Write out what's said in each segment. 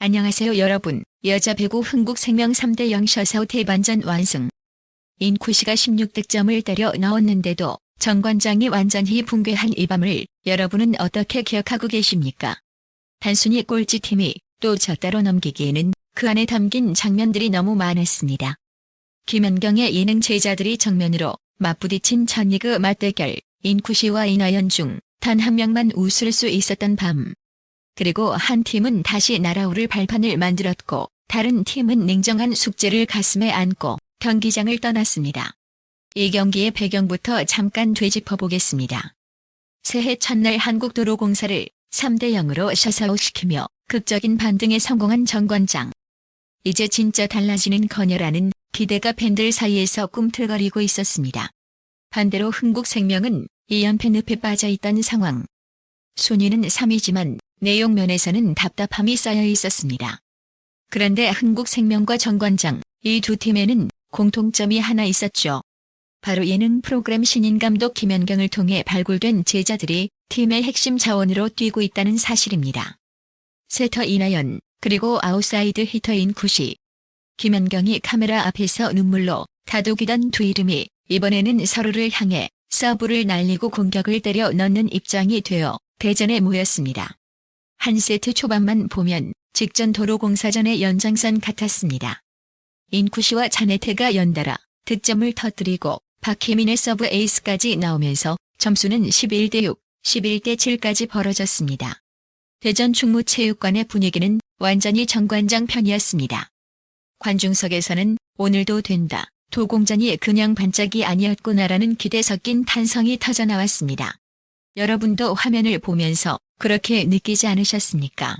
안녕하세요 여러분. 여자 배구 흥국생명 3대 0 셔사웃 대반전 완승. 인쿠시가 16득점을 때려 넣었는데도 정관장이 완전히 붕괴한 이 밤을 여러분은 어떻게 기억하고 계십니까? 단순히 꼴찌팀이 또 졌다로 넘기기에는 그 안에 담긴 장면들이 너무 많았습니다. 김연경의 예능 제자들이 정면으로 맞부딪힌 천리그 맞대결 인쿠시와 이나연 중 단 한 명만 웃을 수 있었던 밤. 그리고 한 팀은 다시 날아오를 발판을 만들었고 다른 팀은 냉정한 숙제를 가슴에 안고 경기장을 떠났습니다. 이 경기의 배경부터 잠깐 되짚어 보겠습니다. 새해 첫날 한국도로공사를 3대 0으로 셔사웃시키며 극적인 반등에 성공한 정관장. 이제 진짜 달라지는 거녀라는 기대가 팬들 사이에서 꿈틀거리고 있었습니다. 반대로 흥국생명은 2연패 늪에 빠져있던 상황. 순위는 3위지만 내용 면에서는 답답함이 쌓여 있었습니다. 그런데 흥국생명과 정관장, 이 두 팀에는 공통점이 하나 있었죠. 바로 예능 프로그램 신인 감독 김연경을 통해 발굴된 제자들이 팀의 핵심 자원으로 뛰고 있다는 사실입니다. 세터 이나연, 그리고 아웃사이드 히터인 쿠시. 김연경이 카메라 앞에서 눈물로 다독이던 두 이름이 이번에는 서로를 향해 서브를 날리고 공격을 때려 넣는 입장이 되어 대전에 모였습니다. 한 세트 초반만 보면 직전 도로공사전의 연장선 같았습니다. 인쿠시와 자네테가 연달아 득점을 터뜨리고 박혜민의 서브 에이스까지 나오면서 점수는 11대 6, 11대 7까지 벌어졌습니다. 대전 충무체육관의 분위기는 완전히 정관장 편이었습니다. 관중석에서는 오늘도 된다. 도공전이 그냥 반짝이 아니었구나라는 기대 섞인 탄성이 터져나왔습니다. 여러분도 화면을 보면서 그렇게 느끼지 않으셨습니까?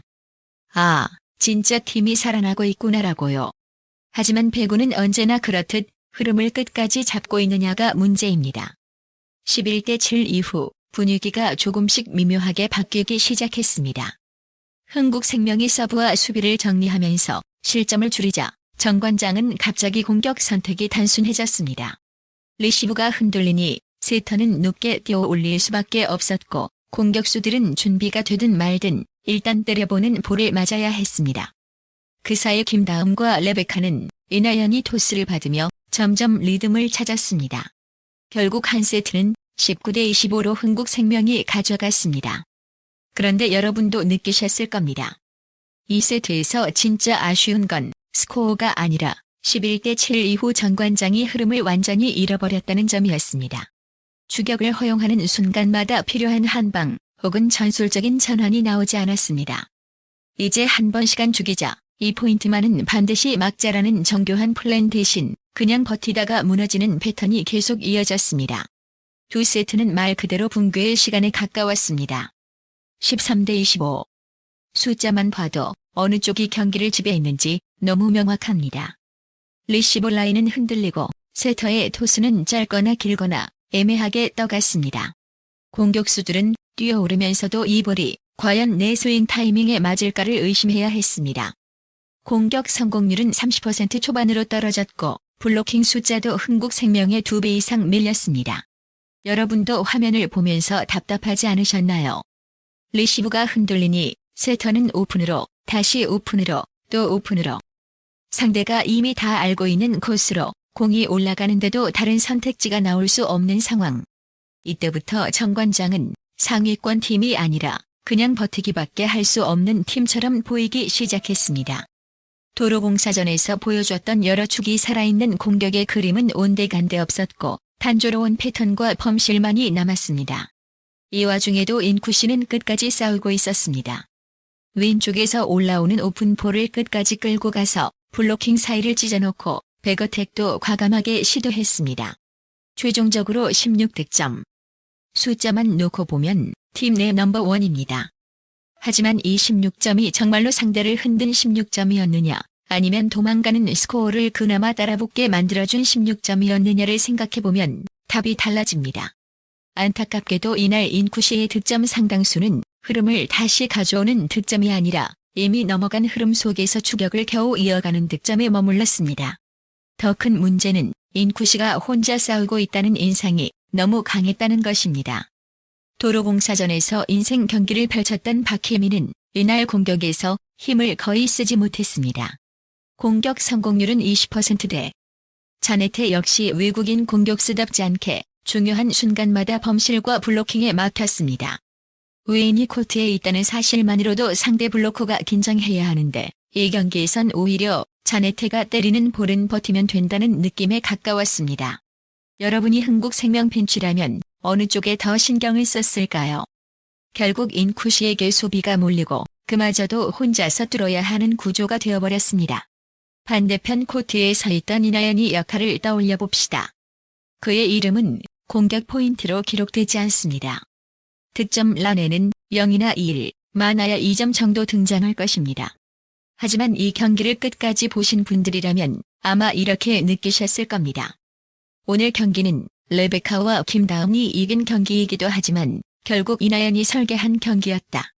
아, 진짜 팀이 살아나고 있구나라고요. 하지만 배구는 언제나 그렇듯 흐름을 끝까지 잡고 있느냐가 문제입니다. 11대 7 이후 분위기가 조금씩 미묘하게 바뀌기 시작했습니다. 흥국생명이 서브와 수비를 정리하면서 실점을 줄이자 정관장은 갑자기 공격 선택이 단순해졌습니다. 리시브가 흔들리니 세터는 높게 뛰어 올릴 수밖에 없었고 공격수들은 준비가 되든 말든 일단 때려보는 볼을 맞아야 했습니다. 그 사이 김다음과 레베카는 이나연이 토스를 받으며 점점 리듬을 찾았습니다. 결국 한 세트는 19대 25로 흥국 생명이 가져갔습니다. 그런데 여러분도 느끼셨을 겁니다. 이 세트에서 진짜 아쉬운 건 스코어가 아니라 11대 7 이후 정관장이 흐름을 완전히 잃어버렸다는 점이었습니다. 추격을 허용하는 순간마다 필요한 한방 혹은 전술적인 전환이 나오지 않았습니다. 이제 한 번 시간 죽이자 이 포인트만은 반드시 막자라는 정교한 플랜 대신 그냥 버티다가 무너지는 패턴이 계속 이어졌습니다. 두 세트는 말 그대로 붕괴의 시간에 가까웠습니다. 13대 25. 숫자만 봐도 어느 쪽이 경기를 지배했는지 너무 명확합니다. 리시브 라인은 흔들리고 세터의 토스는 짧거나 길거나 애매하게 떠갔습니다. 공격수들은 뛰어오르면서도 이 볼이 과연 내 스윙 타이밍에 맞을까를 의심해야 했습니다. 공격 성공률은 30% 초반으로 떨어졌고 블로킹 숫자도 흥국 생명의 2배 이상 밀렸습니다. 여러분도 화면을 보면서 답답하지 않으셨나요? 리시브가 흔들리니 세터는 오픈으로 다시 오픈으로 또 오픈으로 상대가 이미 다 알고 있는 코스로 공이 올라가는데도 다른 선택지가 나올 수 없는 상황. 이때부터 정관장은 상위권 팀이 아니라 그냥 버티기밖에 할 수 없는 팀처럼 보이기 시작했습니다. 도로공사전에서 보여줬던 여러 축이 살아있는 공격의 그림은 온데간데 없었고 단조로운 패턴과 범실만이 남았습니다. 이 와중에도 인쿠시는 끝까지 싸우고 있었습니다. 왼쪽에서 올라오는 오픈폴을 끝까지 끌고 가서 블로킹 사이를 찢어놓고 백어택도 과감하게 시도했습니다. 최종적으로 16득점. 숫자만 놓고 보면 팀 내 넘버원입니다. 하지만 이 16점이 정말로 상대를 흔든 16점이었느냐 아니면 도망가는 스코어를 그나마 따라붙게 만들어준 16점이었느냐를 생각해보면 답이 달라집니다. 안타깝게도 이날 인쿠시의 득점 상당수는 흐름을 다시 가져오는 득점이 아니라 이미 넘어간 흐름 속에서 추격을 겨우 이어가는 득점에 머물렀습니다. 더 큰 문제는 인쿠시가 혼자 싸우고 있다는 인상이 너무 강했다는 것입니다. 도로공사전에서 인생 경기를 펼쳤던 박혜민은 이날 공격에서 힘을 거의 쓰지 못했습니다. 공격 성공률은 20%대. 자네테 역시 외국인 공격수답지 않게 중요한 순간마다 범실과 블로킹에 막혔습니다. 우인이 코트에 있다는 사실만으로도 상대 블로커가 긴장해야 하는데 이 경기에선 오히려 자네테가 때리는 볼은 버티면 된다는 느낌에 가까웠습니다. 여러분이 흥국생명 벤치라면 어느 쪽에 더 신경을 썼을까요? 결국 인쿠시에게 소비가 몰리고 그마저도 혼자서 뚫어야 하는 구조가 되어버렸습니다. 반대편 코트에 서 있던 이나연이 역할을 떠올려 봅시다. 그의 이름은 공격 포인트로 기록되지 않습니다. 득점 란에는 0이나 1, 많아야 2점 정도 등장할 것입니다. 하지만 이 경기를 끝까지 보신 분들이라면 아마 이렇게 느끼셨을 겁니다. 오늘 경기는 레베카와 김다음이 이긴 경기이기도 하지만 결국 이나연이 설계한 경기였다.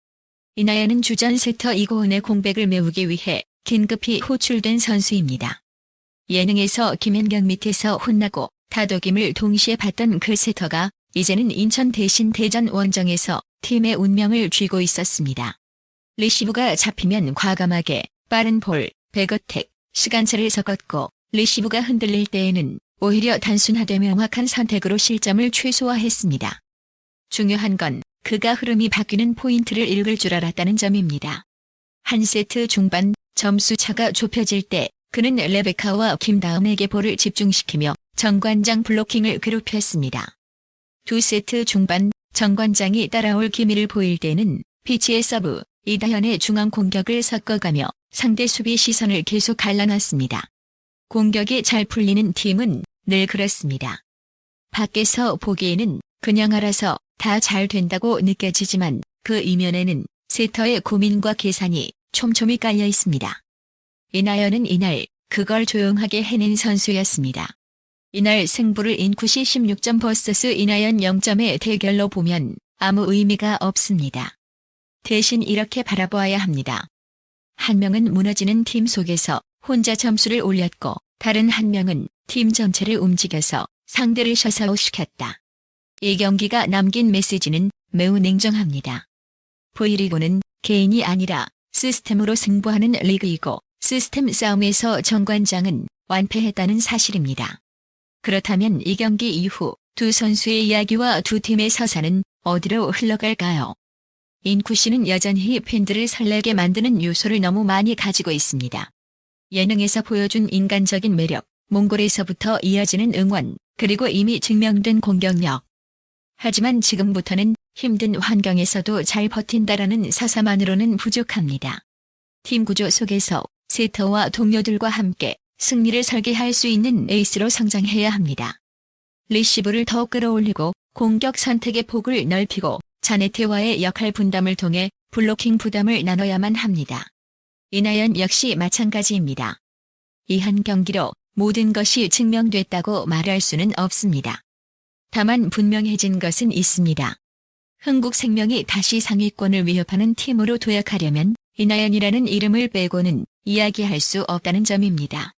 이나연은 주전 세터 이고은의 공백을 메우기 위해 긴급히 호출된 선수입니다. 예능에서 김현경 밑에서 혼나고 다독임을 동시에 받던 그 세터가 이제는 인천 대신 대전 원정에서 팀의 운명을 쥐고 있었습니다. 리시브가 잡히면 과감하게 빠른 볼, 백어택, 시간차를 섞었고 리시브가 흔들릴 때에는 오히려 단순하되 명확한 선택으로 실점을 최소화했습니다. 중요한 건 그가 흐름이 바뀌는 포인트를 읽을 줄 알았다는 점입니다. 한 세트 중반 점수 차가 좁혀질 때 그는 레베카와 김다음에게 볼을 집중시키며 정관장 블로킹을 괴롭혔습니다. 두 세트 중반 정관장이 따라올 기미를 보일 때는 피치의 서브, 이다현의 중앙 공격을 섞어가며 상대 수비 시선을 계속 갈라놨습니다. 공격이 잘 풀리는 팀은 늘 그렇습니다. 밖에서 보기에는 그냥 알아서 다 잘 된다고 느껴지지만 그 이면에는 세터의 고민과 계산이 촘촘히 깔려 있습니다. 이나연은 이날 그걸 조용하게 해낸 선수였습니다. 이날 승부를 인쿠시 16점 버서스 이나연 0점의 대결로 보면 아무 의미가 없습니다. 대신 이렇게 바라보아야 합니다. 한 명은 무너지는 팀 속에서 혼자 점수를 올렸고 다른 한 명은 팀 전체를 움직여서 상대를 셔사웃시켰다. 이 경기가 남긴 메시지는 매우 냉정합니다. V리그는 개인이 아니라 시스템으로 승부하는 리그이고 시스템 싸움에서 정관장은 완패했다는 사실입니다. 그렇다면 이 경기 이후 두 선수의 이야기와 두 팀의 서사는 어디로 흘러갈까요? 인쿠 씨는 여전히 팬들을 설레게 만드는 요소를 너무 많이 가지고 있습니다. 예능에서 보여준 인간적인 매력, 몽골에서부터 이어지는 응원, 그리고 이미 증명된 공격력. 하지만 지금부터는 힘든 환경에서도 잘 버틴다라는 사사만으로는 부족합니다. 팀 구조 속에서 세터와 동료들과 함께 승리를 설계할 수 있는 에이스로 성장해야 합니다. 리시브를 더 끌어올리고 공격 선택의 폭을 넓히고 자네테와의 역할 분담을 통해 블로킹 부담을 나눠야만 합니다. 이나연 역시 마찬가지입니다. 이 한 경기로 모든 것이 증명됐다고 말할 수는 없습니다. 다만 분명해진 것은 있습니다. 흥국생명이 다시 상위권을 위협하는 팀으로 도약하려면 이나연이라는 이름을 빼고는 이야기할 수 없다는 점입니다.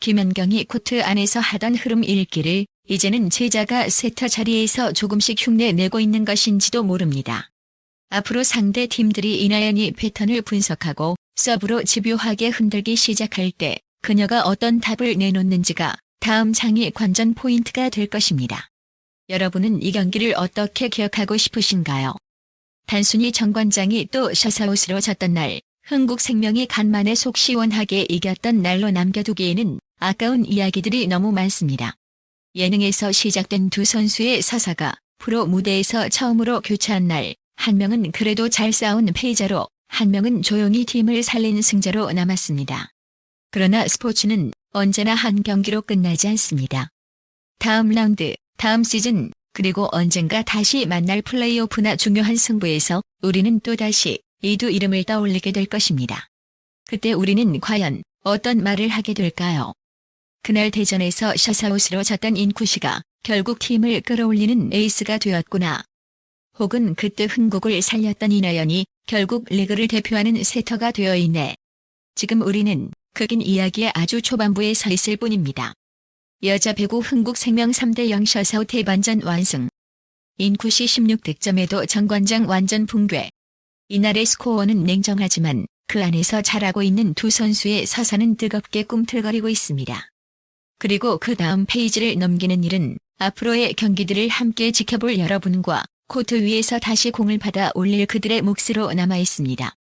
김연경이 코트 안에서 하던 흐름 읽기를 이제는 제자가 세터 자리에서 조금씩 흉내 내고 있는 것인지도 모릅니다. 앞으로 상대 팀들이 이나연이 패턴을 분석하고 서브로 집요하게 흔들기 시작할 때 그녀가 어떤 답을 내놓는지가 다음 장의 관전 포인트가 될 것입니다. 여러분은 이 경기를 어떻게 기억하고 싶으신가요? 단순히 정관장이 또 셔사웃으로 졌던 날, 흥국생명이 간만에 속 시원하게 이겼던 날로 남겨두기에는 아까운 이야기들이 너무 많습니다. 예능에서 시작된 두 선수의 서사가 프로 무대에서 처음으로 교차한 날, 한 명은 그래도 잘 싸운 패자로, 한 명은 조용히 팀을 살린 승자로 남았습니다. 그러나 스포츠는 언제나 한 경기로 끝나지 않습니다. 다음 라운드, 다음 시즌, 그리고 언젠가 다시 만날 플레이오프나 중요한 승부에서 우리는 또다시 이 두 이름을 떠올리게 될 것입니다. 그때 우리는 과연 어떤 말을 하게 될까요? 그날 대전에서 셔사웃으로 졌던 인쿠시가 결국 팀을 끌어올리는 에이스가 되었구나. 혹은 그때 흥국을 살렸던 이나연이 결국 리그를 대표하는 세터가 되어 있네. 지금 우리는 그긴 이야기의 아주 초반부에 서 있을 뿐입니다. 여자 배구 흥국 생명 3대 0 셔사웃 대반전 완승. 인쿠시 16득점에도 정관장 완전 붕괴. 이날의 스코어는 냉정하지만 그 안에서 잘하고 있는 두 선수의 서사는 뜨겁게 꿈틀거리고 있습니다. 그리고 그 다음 페이지를 넘기는 일은 앞으로의 경기들을 함께 지켜볼 여러분과 코트 위에서 다시 공을 받아 올릴 그들의 몫으로 남아 있습니다.